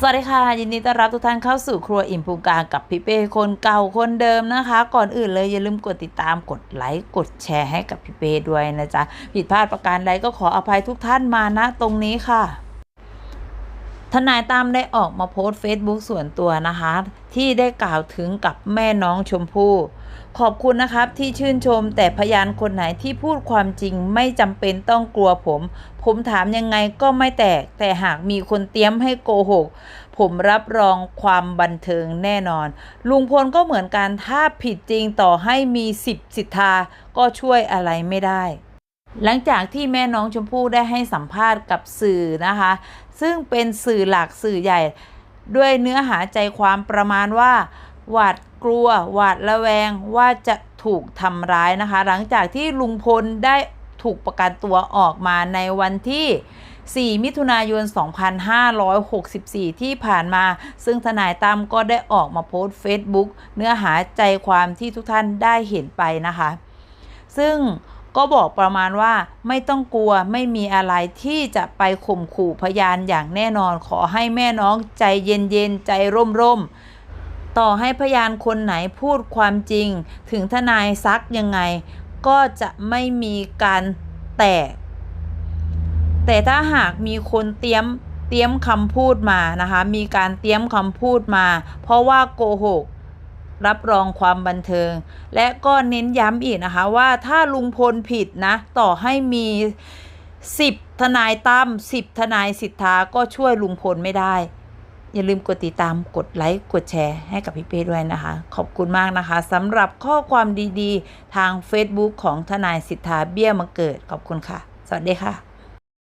สวัสดีค่ะ ยินดีต้อนรับทุกท่านเข้าสู่ครัวอิ่มภูกากับพี่เป้คนเก่าคนเดิมนะคะ ก่อนอื่นเลยอย่าลืมกดติดตามกดไลค์กดแชร์ให้กับพี่เป้ด้วยนะจ๊ะผิดพลาดประการใดก็ขออภัยทุกท่านมาณตรงนี้ค่ะ ทนายตั้มได้ออกมาโพสต์ Facebook ส่วนตัวนะคะ ที่ได้กล่าวถึงกับแม่น้องชมพู่ขอบคุณนะครับที่ชื่นชมแต่พยานคนไหนที่พูดความจริงไม่จำเป็นต้องกลัวผม ผมถามยังไงก็ไม่แตก แต่หากมีคนเตรียมให้โกหก ผมรับรองความบันเทิงแน่นอน ลุงพลก็เหมือนกันถ้าผิดจริงต่อให้มีสิบสิทธาก็ช่วยอะไรไม่ได้ หลังจากที่แม่น้องชมพู่ได้ให้สัมภาษณ์กับสื่อนะคะ ซึ่งเป็นสื่อหลักสื่อใหญ่ ด้วยเนื้อหาใจความประมาณว่า หวาดกลัว หวาดระแวงว่าจะถูกทำร้ายนะคะ หลังจากที่ลุงพลได้ถูกประกันตัวออกมาในวันที่ 4 มิถุนายน 2564 ที่ผ่านมา ซึ่งทนายตั้มก็ได้ออกมาโพสต์ Facebook เนื้อหาใจความที่ทุกท่านได้เห็นไปนะคะ ซึ่ง ก็บอกประมาณว่าไม่ต้องกลัวไม่มีอะไรที่จะไปข่มขู่พยานอย่างแน่นอน ขอให้แม่น้องใจเย็นๆใจร่มๆ ต่อให้พยานคนไหนพูดความจริง ถึงทนายซักยังไง ก็จะไม่มีการแตก แต่ถ้าหากมีคนเตรียมเตรียมคำพูดมานะคะ มีการเตรียมคำพูดมา เพราะว่าโกหก รับรองความบันเทิง และก็เน้นย้ำอีกนะคะว่าถ้าลุงพลผิดนะ ต่อให้มี10ทนายตั้ม10ทนายสิทธาก็ช่วยลุงพลไม่ได้ อย่าลืมกดติดตามกดไลค์ กดแชร์ให้กับพี่เป้ด้วยนะคะ ขอบคุณมากนะคะสำหรับข้อความดีๆ ทาง Facebook ของทนายสิทธาเบี้ยมาเกิด ขอบคุณค่ะ สวัสดีค่ะ